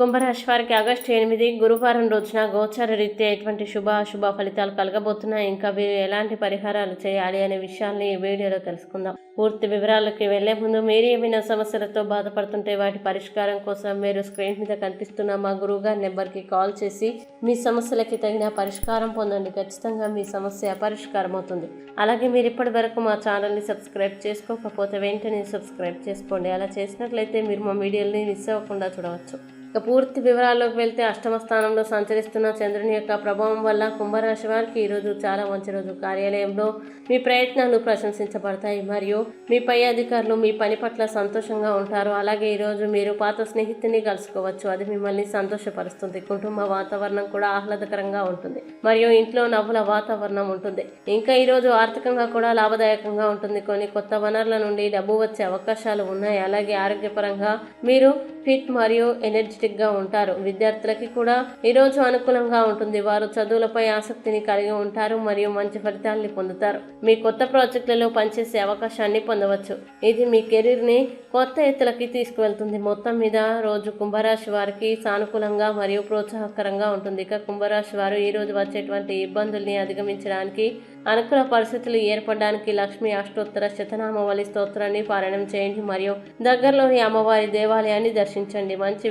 కుంభరాశి వారికి ఆగస్టు ఎనిమిది గురువారం రోజున గోచార రీత్యా ఎటువంటి శుభ అశుభ ఫలితాలు కలగబోతున్నాయి ఇంకా వీరు ఎలాంటి పరిహారాలు చేయాలి అనే విషయాల్ని ఈ వీడియోలో తెలుసుకుందాం. పూర్తి వివరాలకి వెళ్ళే ముందు మీరు ఏమైనా సమస్యలతో బాధపడుతుంటే వాటి పరిష్కారం కోసం మీరు స్క్రీన్ మీద కనిపిస్తున్న మా గురువుగారి నెంబర్కి కాల్ చేసి మీ సమస్యలకి తగిన పరిష్కారం పొందండి. ఖచ్చితంగా మీ సమస్య పరిష్కారం అవుతుంది. అలాగే మీరు ఇప్పటి వరకు మా ఛానల్ని సబ్స్క్రైబ్ చేసుకోకపోతే వెంటనే సబ్స్క్రైబ్ చేసుకోండి. అలా చేసినట్లయితే మీరు మా వీడియోని మిస్ అవ్వకుండా చూడవచ్చు. ఇక పూర్తి వివరాల్లోకి వెళ్తే అష్టమ స్థానంలో సంచరిస్తున్న చంద్రుని యొక్క ప్రభావం వల్ల కుంభరాశి వారికి ఈరోజు చాలా మంచి రోజు. కార్యాలయంలో మీ ప్రయత్నాలు ప్రశంసించబడతాయి. మరియు మీ పై అధికారులు మీ పని పట్ల సంతోషంగా ఉంటారు. అలాగే ఈరోజు మీరు పాత స్నేహితుని కలుసుకోవచ్చు. అది మిమ్మల్ని సంతోషపరుస్తుంది. కుటుంబ వాతావరణం కూడా ఆహ్లాదకరంగా ఉంటుంది. మరియు ఇంట్లో నవ్వుల వాతావరణం ఉంటుంది. ఇంకా ఈరోజు ఆర్థికంగా కూడా లాభదాయకంగా ఉంటుంది. కొన్ని కొత్త వనరుల నుండి డబ్బు వచ్చే అవకాశాలు ఉన్నాయి. అలాగే ఆరోగ్యపరంగా మీరు ఫిట్ మరియు ఎనర్జీ గా ఉంటారు. విద్యార్థులకి కూడా ఈరోజు అనుకూలంగా ఉంటుంది. వారు చదువులపై ఆసక్తిని కలిగి ఉంటారు మరియు మంచి ఫలితాల్ని పొందుతారు. మీ కొత్త ప్రాజెక్టులలో పనిచేసే అవకాశాన్ని పొందవచ్చు. ఇది మీ కెరీర్ని కొత్త ఎత్తులకి తీసుకువెళ్తుంది. మొత్తం మీద రోజు కుంభరాశి వారికి సానుకూలంగా మరియు ప్రోత్సాహకరంగా ఉంటుంది. ఇక కుంభరాశి వారు ఈ రోజు వచ్చేటువంటి ఇబ్బందుల్ని అధిగమించడానికి అనుకూల పరిస్థితులు ఏర్పడడానికి లక్ష్మీ అష్టోత్తర శతనామవళి స్తోత్రాన్ని పారాయణం చేయండి. మరియు దగ్గరలోని అమ్మవారి దేవాలయాన్ని దర్శించండి. మంచి